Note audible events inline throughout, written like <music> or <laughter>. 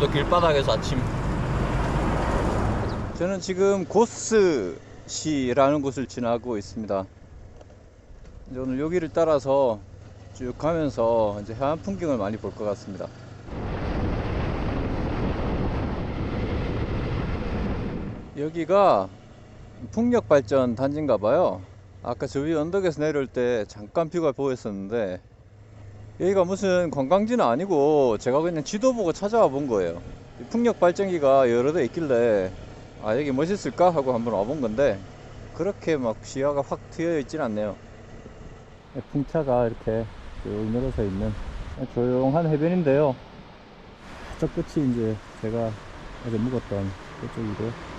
오늘도 길바닥에서 아침. 저는 지금 고스시라는 곳을 지나고 있습니다. 오늘 여기를 따라서 쭉 가면서 이제 해안 풍경을 많이 볼 것 같습니다. 여기가 풍력 발전 단지인가 봐요. 아까 저 위 언덕에서 내려올 때 잠깐 뷰가 보였었는데 여기가 무슨 관광지는 아니고 제가 그냥 지도 보고 찾아와 본 거예요. 이 풍력 발전기가 여러 대 있길래 아 여기 멋있을까 하고 한번 와본 건데 그렇게 막 시야가 확 트여 있진 않네요. 풍차가 이렇게 쭉 늘어서 있는 조용한 해변인데요. 저 끝이 이제 제가 어제 묵었던 그쪽이고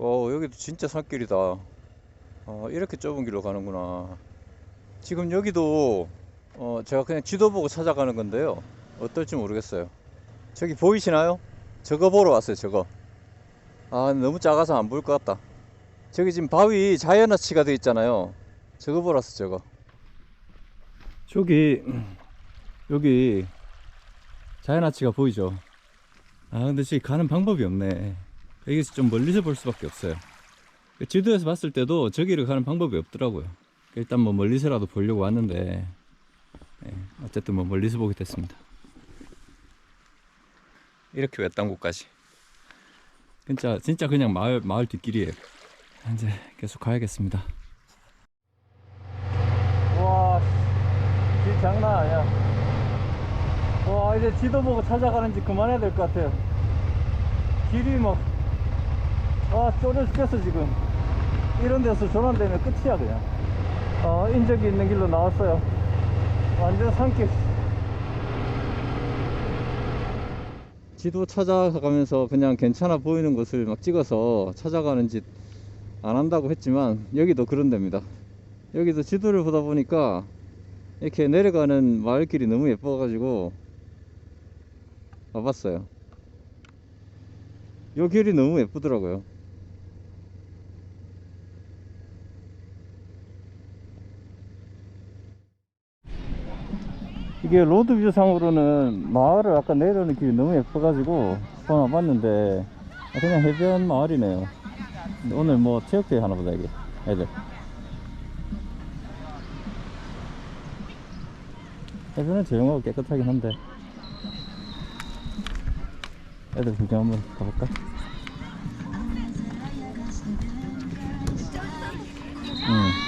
어 여기도 진짜 산길이다. 어 이렇게 좁은 길로 가는구나. 지금 여기도 어 제가 그냥 지도 보고 찾아가는 건데요. 어떨지 모르겠어요. 저기 보이시나요? 저거 보러 왔어요 저거. 아 너무 작아서 안 보일 것 같다. 저기 지금 바위 자연화치가 돼 있잖아요. 저거 보러 왔어 저거. 저기 여기 자연화치가 보이죠? 아 근데 저기 가는 방법이 없네. 여기서 좀 멀리서 볼 수밖에 없어요. 그 지도에서 봤을 때도 저기를 가는 방법이 없더라고요. 일단 뭐 멀리서라도 보려고 왔는데 예, 어쨌든 뭐 멀리서 보게 됐습니다. 이렇게 외딴 곳까지. 진짜 진짜 그냥 마을 마을 뒷길이에요. 이제 계속 가야겠습니다. 와, 길 장난 아니야. 와 이제 지도 보고 찾아가는지 그만해야 될 것 같아요. 길이 막 아, 쫄려 죽겠어, 지금. 이런 데서 전환되면 끝이야, 그냥. 어, 인적이 있는 길로 나왔어요. 완전 산길. 지도 찾아가면서 그냥 괜찮아 보이는 곳을 막 찍어서 찾아가는 짓 안 한다고 했지만, 여기도 그런 데입니다. 여기도 지도를 보다 보니까, 이렇게 내려가는 마을길이 너무 예뻐 가지고, 와봤어요. 요 길이 너무 예쁘더라고요. 이게 로드뷰 상으로는 마을을 아까 내려오는 길이 너무 예뻐가지고 한번 와봤는데 아, 그냥 해변 마을이네요 오늘 뭐 체육대회 하나 보다 이게 애들 해변은 조용하고 깨끗하긴 한데 애들 구경 한번 가볼까? 응.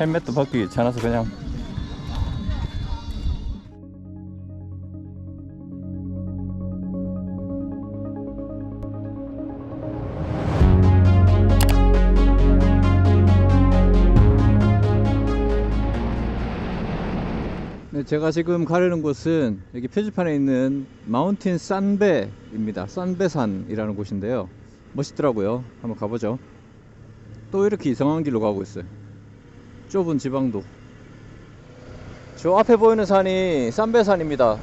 헬멧도 벗기 귀찮아서 그냥 네, 제가 지금 가려는 곳은 여기 표지판에 있는 마운틴 산베입니다. 산베산이라는 곳인데요. 멋있더라고요. 한번 가보죠. 또 이렇게 이상한 길로 가고 있어요. 좁은 지방도. 저 앞에 보이는 산이 산베산입니다.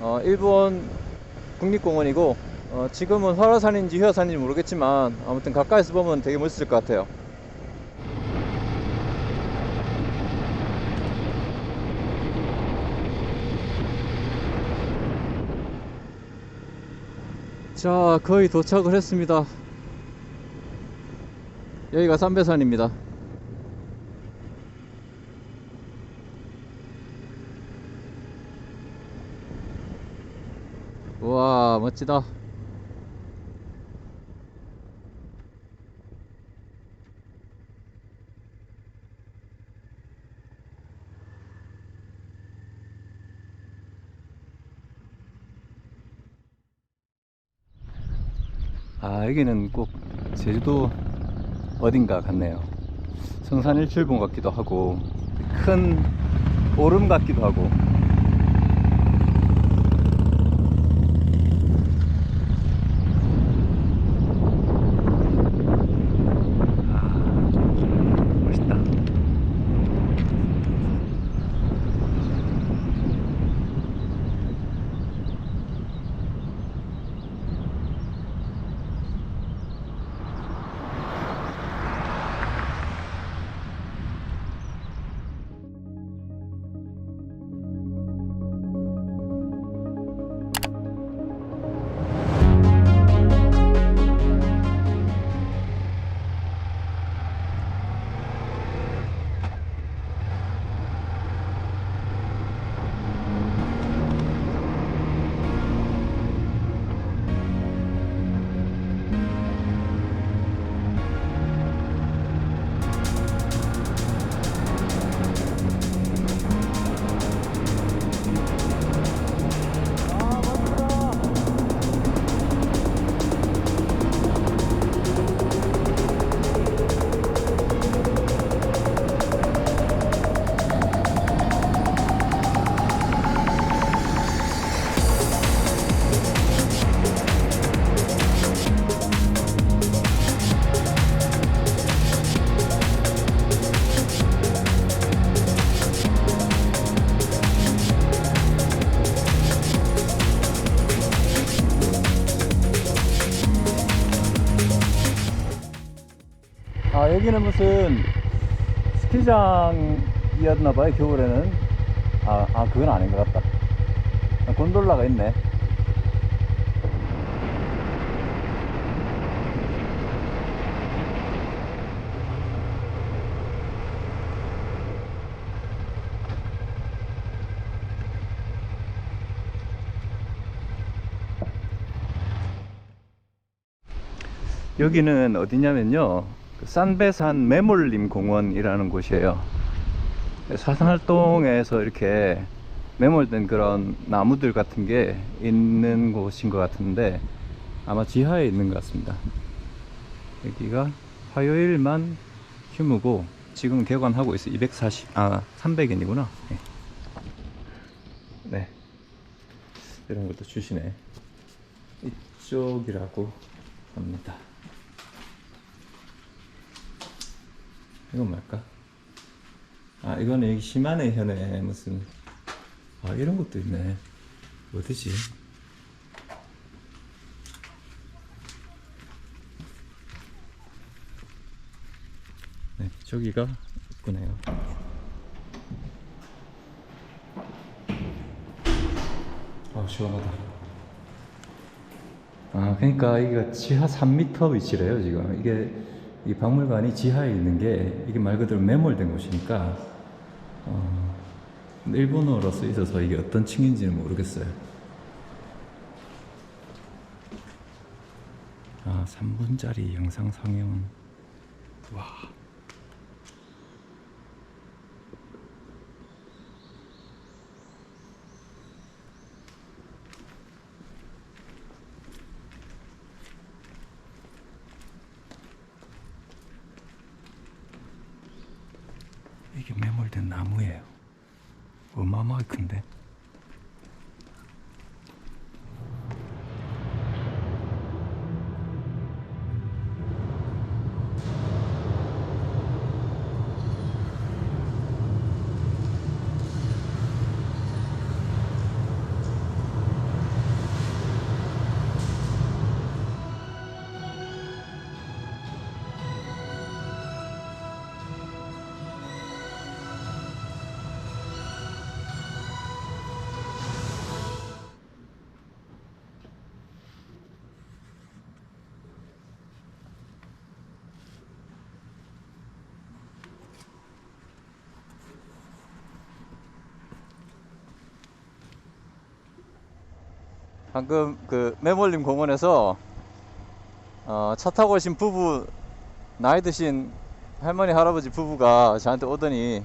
어, 일본 국립공원이고 어, 지금은 활화산인지 휴화산인지 모르겠지만 아무튼 가까이서 보면 되게 멋있을 것 같아요. 자, 거의 도착을 했습니다. 여기가 삼배산입니다. 우와, 멋지다. 아, 여기는 꼭 제주도 어딘가 같네요. 성산 일출봉 같기도 하고, 큰 오름 같기도 하고. 아 여기는 무슨 스키장이었나봐요 겨울에는. 아, 아 그건 아닌 것 같다. 아, 곤돌라가 있네. 여기는 어디냐면요. 그 산배산 매몰림 공원이라는 곳이에요. 사상활동에서 이렇게 매몰된 그런 나무들 같은 게 있는 곳인 것 같은데 아마 지하에 있는 것 같습니다. 여기가 화요일만 휴무고 지금 개관하고 있어요. 240, 아, 300엔이구나. 네. 네. 이런 것도 주시네. 이쪽이라고 합니다. 이건 뭘까? 아, 이거는 여기 시마네 현에 무슨, 아, 이런 것도 있네. 어디지? 네, 저기가 있구네요. 아, 시원하다. 아, 그러니까 이게 지하 3m 위치래요, 지금. 이게 이 박물관이 지하에 있는 게 이게 말 그대로 매몰된 곳이니까 어, 일본어로 써 있어서 이게 어떤 층인지는 모르겠어요. 아, 3분짜리 영상 상영. 와. 이게 매몰된 나무예요. 어마어마하게 큰데. 방금 그 매몰림 공원에서 어, 차 타고 오신 부부 나이 드신 할머니 할아버지 부부가 저한테 오더니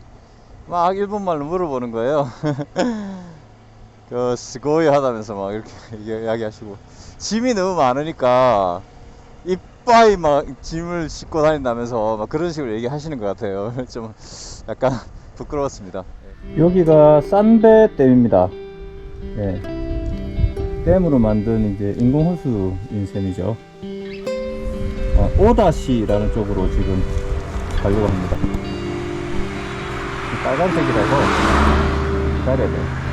막 일본말로 물어보는 거예요. <laughs> 그 스고이 하다면서 막 이렇게 <laughs> 이야기하시고 짐이 너무 많으니까 이빠이 막 짐을 싣고 다닌다면서 막 그런 식으로 얘기하시는 것 같아요. <laughs> 좀 약간 부끄러웠습니다. 여기가 산베댐입니다. 예. 댐으로 만든 이제 인공 호수인 셈이죠. 어, 오다시라는 쪽으로 지금 가려고 합니다. 빨간색이라서 기다려야 돼요.